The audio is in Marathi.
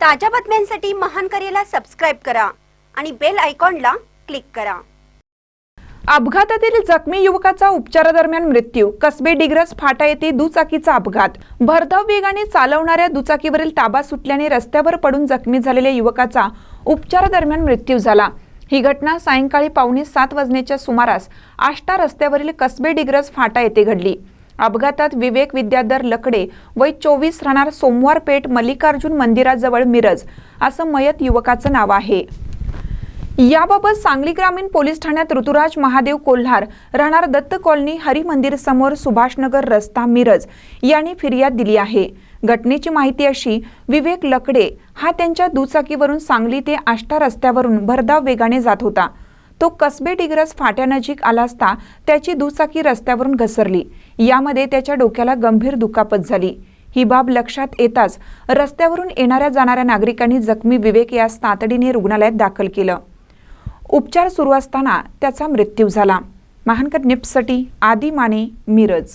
ताज्या बातम्यांसाठी महान करेला सबस्क्राईब करा आणि बेल आयकॉनला क्लिक करा. अपघातातील जखमी युवकाचा उपचारादरम्यान मृत्यू. कसबे डिग्रस फाटा येथे दुचाकीचा अपघात. भरधाव वेगाने चालवणाऱ्या दुचाकीवरील ताबा सुटल्याने रस्त्यावर पडून जखमी झालेल्या युवकाचा उपचारादरम्यान मृत्यू झाला. ही घटना सायंकाळी पावणे सात वाजण्याच्या सुमारास आष्टा रस्त्यावरील कसबे डिग्रस फाटा येथे घडली. अपघातात विवेक विद्याधर लकडे वय चोवीस राहणार सोमवार पेठ मल्लिकार्जुन मंदिराजवळ मिरज असं मयत युवकाचं नाव आहे. याबाबत सांगली ग्रामीण पोलीस ठाण्यात ऋतुराज महादेव कोल्हार राहणार दत्त कॉलनी हरिमंदिर समोर सुभाषनगर रस्ता मिरज यांनी फिर्याद दिली आहे. घटनेची माहिती अशी विवेक लकडे हा त्यांच्या दुचाकीवरून सांगली ते आष्टा रस्त्यावरून भरधाव वेगाने जात होता. तो कसबे डिग्रस फाट्यानजीक आला असता त्याची दुचाकी रस्त्यावरून घसरली. यामध्ये त्याच्या डोक्याला गंभीर दुखापत झाली. ही बाब लक्षात येताच रस्त्यावरून येणाऱ्या जाणाऱ्या नागरिकांनी जखमी विवेक यास तातडीने रुग्णालयात दाखल केलं. उपचार सुरू असताना त्याचा मृत्यू झाला. महानकर निप्ससाठी आदी माने मिरज.